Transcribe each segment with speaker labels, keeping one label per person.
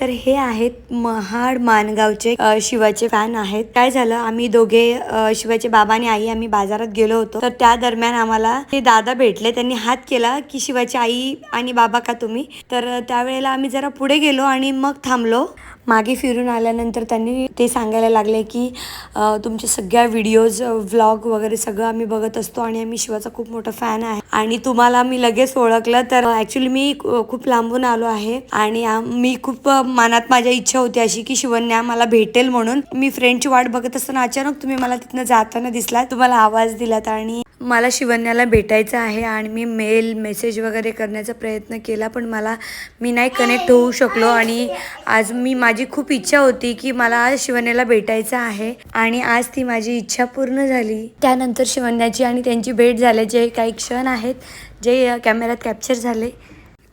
Speaker 1: तर हे आहेत महाड मानगावचे शिवाचे फॅन आहेत. काय झालं? आम्ही दोघे शिवाचे बाबा आणि आई आम्ही बाजारात गेलो होतो. तर त्या दरम्यान आम्हाला ते दादा भेटले. त्यांनी हात केला की शिवाची आई आणि बाबा का तुम्ही? तर त्यावेळेला आम्ही जरा पुढे गेलो आणि मग थांबलो. मागे फिरून आल्यानंतर त्यांनी ते सांगायला लागले की तुमचे तुमच्या सगळ्या व्हिडिओज व्लॉग वगैरे सगळं आम्ही बघत असतो आणि आम्ही शिवाचा खूप मोठा फॅन आहे. आणि तुम्हाला मी लगेच ओळखलं तर ॲक्च्युली मी खूप लांबून आलो आहे आणि मी खूप मनात माझ्या इच्छा होती अशी की शिवन्या मला भेटेल म्हणून. मी फ्रेंडची वाट बघत असताना अचानक तुम्ही मला तिथनं जाताना दिसला तुम्हाला आवाज दिलात आणि मला शिवन्याला भेटायचं आहे आणि मी मेल मेसेज वगैरे करण्याचा प्रयत्न केला पण मला मी नाही कनेक्ट होऊ शकलो आणि आज मी माझी खूप इच्छा होती की मला आज शिवन्याला भेटायचं आहे आणि आज ती माझी इच्छा पूर्ण झाली. त्यानंतर शिवन्याची आणि त्यांची भेट झाल्याचे काही क्षण आहेत जे कॅमेऱ्यात कॅप्चर झाले.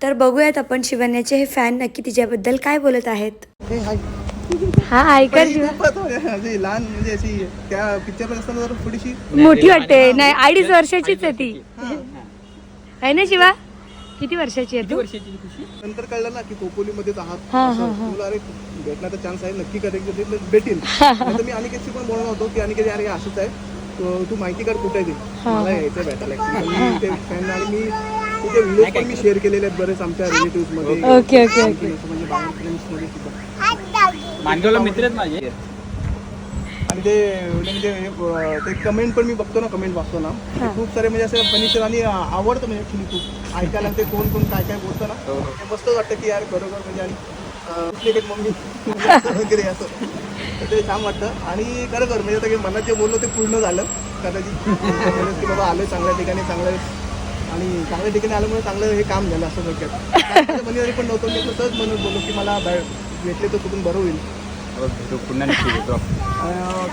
Speaker 1: तर बघूयात आपण शिवन्याचे हे फॅन नक्की तिच्याबद्दल काय बोलत आहेत.
Speaker 2: हे म्हणजे लहान म्हणजे अशी त्या पिक्चर असताना जरा थोडीशी
Speaker 1: मोठी वाटते. नाही अडीच वर्षाचीच आहे ती आहे ना शिवा? किती वर्षाची आहे तू?
Speaker 2: नंतर कळलं ना की खोपोलीमध्येच आहात. असं.
Speaker 1: हा, हा.
Speaker 2: तुला अरे भेटण्याचा चान्स आहे नक्की कधी भेटेल मी अनिकेतशी पण बोलणार होतो की अनिकेत अरे असंच आहे. तो- तू माहिती काढ कुठे आहे ते. मला यायचं आहे भेटायला आणि मी तुझे व्हिडिओ पण मी शेअर केलेले आहेत बरेच आमच्या रिलेटिव्हमध्ये.
Speaker 1: ओके ओके ओके
Speaker 2: म्हणजे बाहेर फ्रेंड्समध्ये सुद्धा
Speaker 3: मानगावला मित्र आहेत माझे.
Speaker 2: आणि ते म्हणजे हे, ते कमेंट पण मी बघतो ना कमेंट वाचतो ना. ते खूप सारे म्हणजे असं फर्निचर आणि आवडतं म्हणजे ऍक्च्युली खूप. ऐकायला ते कोण कोण काय काय बोलतं ना ते मस्त वाटतं की यार बरोबर म्हणजे आणि मम्मी. वगैरे असं. तर ते छान वाटतं. आणि खरं खरं म्हणजे आता मनात जे बोललो ते पूर्ण झालं. कदाचित की बाबा आलं चांगल्या ठिकाणी चांगलं आणि चांगल्या ठिकाणी आल्यामुळे चांगलं हे काम झालं असं थोडक्यात. मनी पण नव्हतं. मी सहज म्हणून बोललो की मला भेटले तर कुठून बरं होईल.
Speaker 3: पुन्हा नक्की भेटू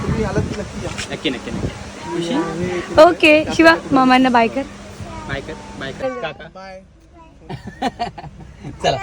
Speaker 2: तुम्ही आलात की नक्की. या
Speaker 3: नक्की नक्की नक्की खुशी
Speaker 1: ओके शिवा मामांना बाय कर.
Speaker 3: बाय कर बाय कर. काका.
Speaker 2: बाय
Speaker 3: चला